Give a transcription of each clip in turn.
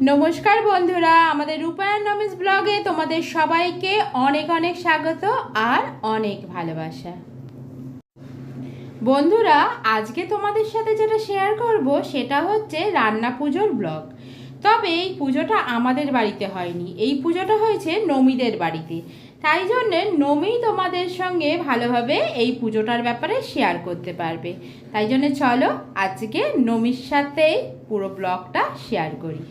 নমস্কার বন্ধুরা, আমাদের রূপায়ণ নমিস ব্লগে তোমাদের সবাইকে অনেক অনেক স্বাগত আর অনেক ভালোবাসা। বন্ধুরা, আজকে তোমাদের সাথে যেটা শেয়ার করব সেটা হচ্ছে রান্না পুজোর ব্লগ। তবে এই পুজোটা আমাদের বাড়িতে হয়নি, এই পুজোটা হয়েছে নমিদের বাড়িতে। তাই জন্যে নমি তোমাদের সঙ্গে ভালোভাবে এই পুজোটার ব্যাপারে শেয়ার করতে পারবে। তাই জন্য চলো আজকে নমির সাথেই পুরো ব্লগটা শেয়ার করি।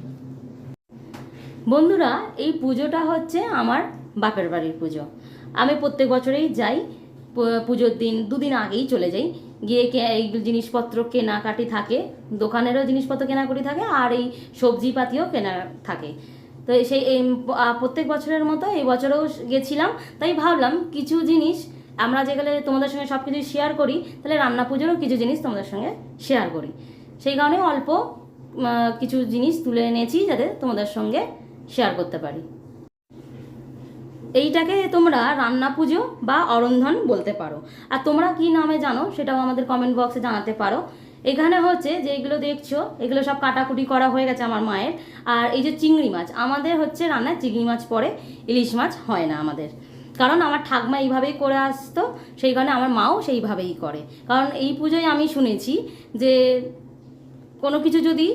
বন্ধুরা, এই পুজোটা হচ্ছে আমার বাপের বাড়ির পুজো। আমি প্রত্যেক বছরেই যাই পুজোর দিন, দুদিন আগেই চলে যাই। গিয়ে কে- এই জিনিসপত্র কেনাকাটি থাকে, দোকানেরও জিনিসপত্র কেনাকাটি থাকে, আর এই সবজিপাতিও কেনা থাকে। তো সেই, এই প্রত্যেক বছরের মতো এই বছরেও গেছিলাম, তাই ভাবলাম কিছু জিনিস আমরা যেগুলো তোমাদের সঙ্গে সব কিছু শেয়ার করি, তাহলে রান্না পুজোরও কিছু জিনিস তোমাদের সঙ্গে শেয়ার করি। সেই কারণে অল্প কিছু জিনিস তুলে এনেছি যাতে তোমাদের সঙ্গে শেয়ার করতে পারি। এইটাকে তোমরা রান্না পুজো বা অরন্ধন বলতে পারো। আর তোমরা কি নামে জানো সেটাও আমাদের কমেন্ট বক্সে জানাতে পারো। এখানে হচ্ছে যে এগুলো দেখছ, এগুলো সব কাটাকুটি করা হয়ে গেছে আমার মায়ের। আর এই যে চিংড়ি মাছ, আমাদের হচ্ছে রান্নায় চিংড়ি মাছ পরে ইলিশ মাছ হয় না আমাদের। কারণ আমার ঠাকমা এইভাবেই করে আসতো, সেই কারণে আমার মাও সেইভাবেই করে। কারণ এই পুজোয় আমি শুনেছি যে কোনো কিছু যদি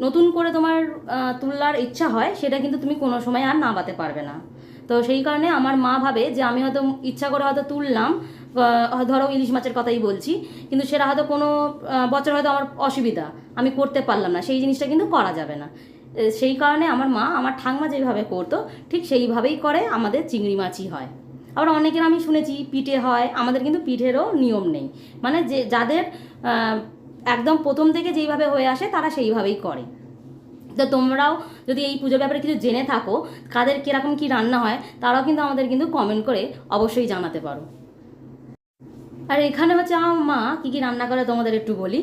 নতুন করে তোমার আহ, তুলনার ইচ্ছা হয় সেটা কিন্তু তুমি কোনো সময় আর নামাতে পারবে না। তো সেই কারণে আমার মা ভাবে যে আমি হয়তো ইচ্ছা করে হয়তো তুললাম ধরো ইলিশ মাছের কথাই বলছি কিন্তু সেটা হয়তো কোনো বছর হয়তো আমার অসুবিধা আমি করতে পারলাম না সেই জিনিসটা কিন্তু করা যাবে না। সেই কারণে আমার মা আমার ঠাংমা যেভাবে করতো ঠিক সেইভাবেই করে আমাদের চিংড়ি মাছই হয়। আবার অনেকের আমি শুনেছি পিঠে হয় আমাদের কিন্তু পিঠেরও নিয়ম নেই। মানে যে যাদের একদম প্রথম থেকে যেইভাবে হয়ে আসে, তারা সেইভাবেই করে। তো তোমরাও যদি এই পুজোর ব্যাপারে কিছু জেনে থাকো, কাদের কীরকম কী রান্না হয়, তারাও কিন্তু আমাদের কিন্তু কমেন্ট করে অবশ্যই জানাতে পারো। আর এখানে হচ্ছে আমার মা কী কী রান্না করে তোমাদের একটু বলি।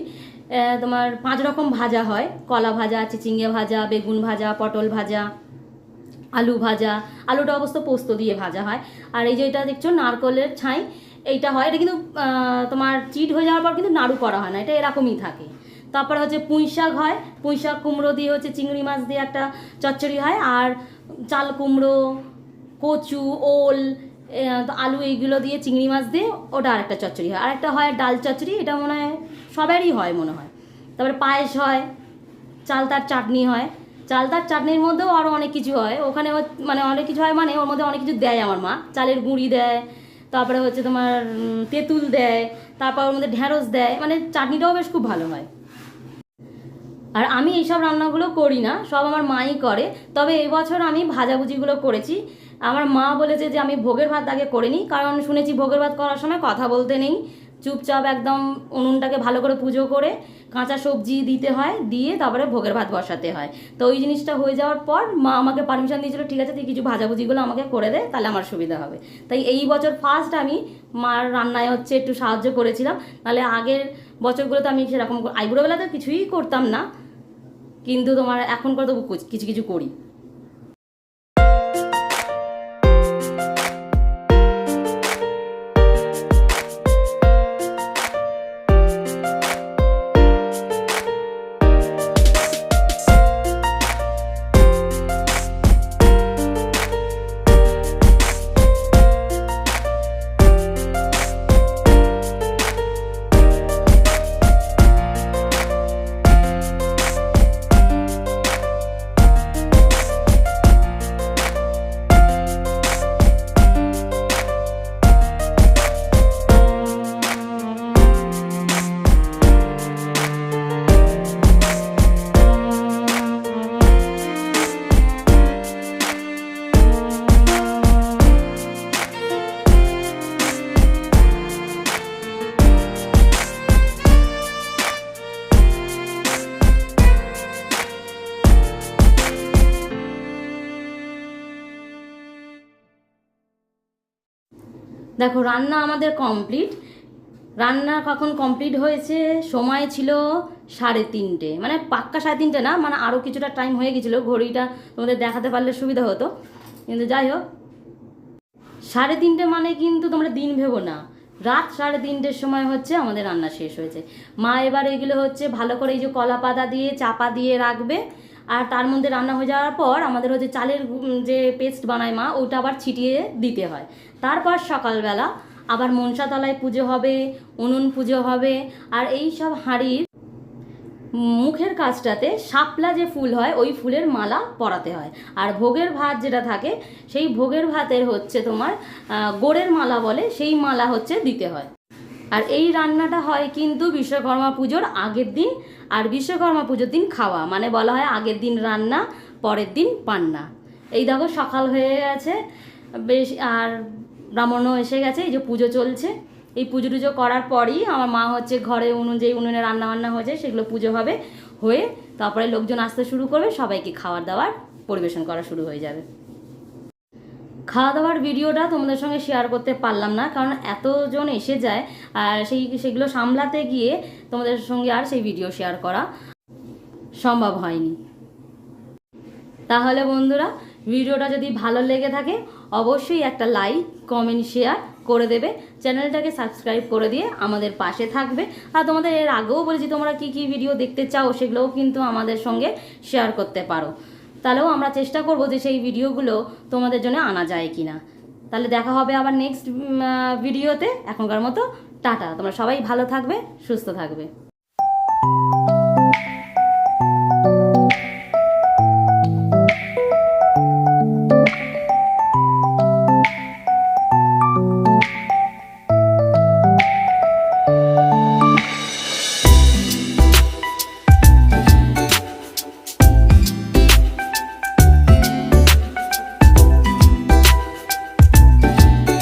তোমার পাঁচ রকম ভাজা হয়। কলা ভাজা, চিচিঙ্গে ভাজা, বেগুন ভাজা, পটল ভাজা, আলু ভাজা। আলুটা অবশ্য পোস্ত দিয়ে ভাজা হয়। আর এই যে এটা দেখছ, নারকলের ছাই। এইটা হয়, এটা কিন্তু তোমার চিট হয়ে যাওয়ার পর কিন্তু নাড়ু করা হয় না, এটা এরকমই থাকে। তারপরে হচ্ছে পুঁই শাক হয়, পুঁই শাক কুমড়ো দিয়ে হচ্ছে চিংড়ি মাছ দিয়ে একটা চচ্চড়ি হয়, আর চাল কুমড়ো, কচু, ওল আলু এইগুলো দিয়ে চিংড়ি মাছ দিয়ে ওটা আরেকটা চচ্চড়ি হয়। আরেকটা হয় ডাল চচ্চড়ি, এটা মনে হয় সবারই হয় মনে হয়। তারপরে পায়েস হয় চালতার চাটনি হয়। চালতার চাটনির মধ্যেও আরও অনেক কিছু হয়। ওখানে মানে অনেক কিছু হয় মানে ওর মধ্যে অনেক কিছু দেয় আমার মা। চালের গুঁড়ি দেয় তারপরে হচ্ছে তোমার তেঁতুল দেয়, তারপর ওর মধ্যে ঢ্যাঁড়স দেয় মানে চাটনিটাও বেশ খুব ভালো হয়। আর আমি এইসব রান্নাগুলো করি না, সব আমার মাই করে, তবে এবছর আমি ভাজাভুজিগুলো করেছি। আমার মা বলেছে যে আমি ভোগের ভাত আগে করে নিই, কারণ শুনেছি ভোগের ভাত করার সময় কথা বলতে নেই। চুপচাপ একদম উনুনটাকে ভালো করে পুজো করে কাঁচা সবজি দিতে হয়, দিয়ে তারপরে ভোগের ভাত বসাতে হয়। তো ওই জিনিসটা হয়ে যাওয়ার পর মা আমাকে পারমিশন দিয়েছিল, ঠিক আছে, তুই কিছু ভাজাভুজিগুলো আমাকে করে দে, তাহলে আমার সুবিধা হবে। তাই এই বছর ফার্স্ট আমি মার রান্নায় হচ্ছে একটু সাহায্য করেছিলাম। নাহলে আগের বছরগুলোতে আমি সেরকম আইবুড়ো বেলাতে কিছুই করতাম না। কিন্তু তোমার এখন করে কিছু কিছু করি। দেখো, রান্না আমাদের কমপ্লিট রান্না কখন কমপ্লিট হয়েছে? সময় ছিল সাড়ে তিনটে। মানে পাক্কা সাড়ে তিনটে না? মানে আরও কিছুটা টাইম হয়ে গেছিল, ঘড়িটা তোমাদের দেখাতে পারলে সুবিধা হতো। কিন্তু যাই হোক, সাড়ে তিনটে মানে কিন্তু তোমরা দিন ভেবো না। রাত সাড়ে তিনটের সময় হচ্ছে আমাদের রান্না শেষ হয়েছে। মা এবার এগুলো হচ্ছে ভালো করে এই যে কলা পাতা দিয়ে, চাপা দিয়ে রাখবে। আর তার মধ্যে রান্না হয়ে যাওয়ার পর আমাদের হচ্ছে চালের যে পেস্ট বানায় মা, ওটা আবার ছিটিয়ে দিতে হয়। তারপর সকালবেলা আবার মনসাতলায় পুজো হবে, উনুন পুজো হবে, আর এই সব হাঁড়ির মুখের কাজটাতে শাপলা যে ফুল হয়, ওই ফুলের মালা পরাতে হয়। আর ভোগের ভাত যেটা থাকে, সেই ভোগের ভাতের হচ্ছে তোমার গোড়ের মালা বলে, সেই মালা হচ্ছে দিতে হয়। আর এই রান্নাটা হয় কিন্তু বিশ্বকর্মা পুজোর আগের দিন, আর বিশ্বকর্মা পুজোর দিন খাওয়া। মানে বলা হয় আগের দিন রান্না, পরের দিন পান্না। এই দেখো সকাল হয়ে গেছে। বেশ, আর ব্রাহ্মণও এসে গেছে, এই যে পুজো চলছে। এই পুজো টুজো করার পরই আমার মা হচ্ছে ঘরে উনুন যেই উনুনে রান্না বান্না হয়েছে, সেগুলো পুজো হবে হয়ে তারপরে লোকজন আসতে শুরু করবে, সবাইকে খাওয়ার দাওয়ার পরিবেশন করা শুরু হয়ে যাবে। খাওয়া দাওয়ার ভিডিওটা তোমাদের সঙ্গে শেয়ার করতে পারলাম না, কারণ এতজন এসে যায়, আর সেই, সেগুলো সামলাতে গিয়ে তোমাদের সঙ্গে আর সেই ভিডিও শেয়ার করা সম্ভব হয়নি। তাহলে বন্ধুরা, ভিডিওটা যদি ভালো লেগে থাকে অবশ্যই একটা লাইক কমেন্ট শেয়ার করে দেবে। চ্যানেলটাকে সাবস্ক্রাইব করে দিয়ে আমাদের পাশে থাকবে। আর তোমাদের এর আগেও বলেছি, তোমরা কি কি ভিডিও দেখতে চাও সেগুলোও কিন্তু আমাদের সঙ্গে শেয়ার করতে পারো। তাহলেও আমরা চেষ্টা করব যে সেই ভিডিওগুলো তোমাদের জন্য আনা যায় কি না তাহলে দেখা হবে আবার নেক্সট ভিডিওতে এখনকার মতো টাটা। তোমরা সবাই ভালো থাকবে, সুস্থ থাকবে।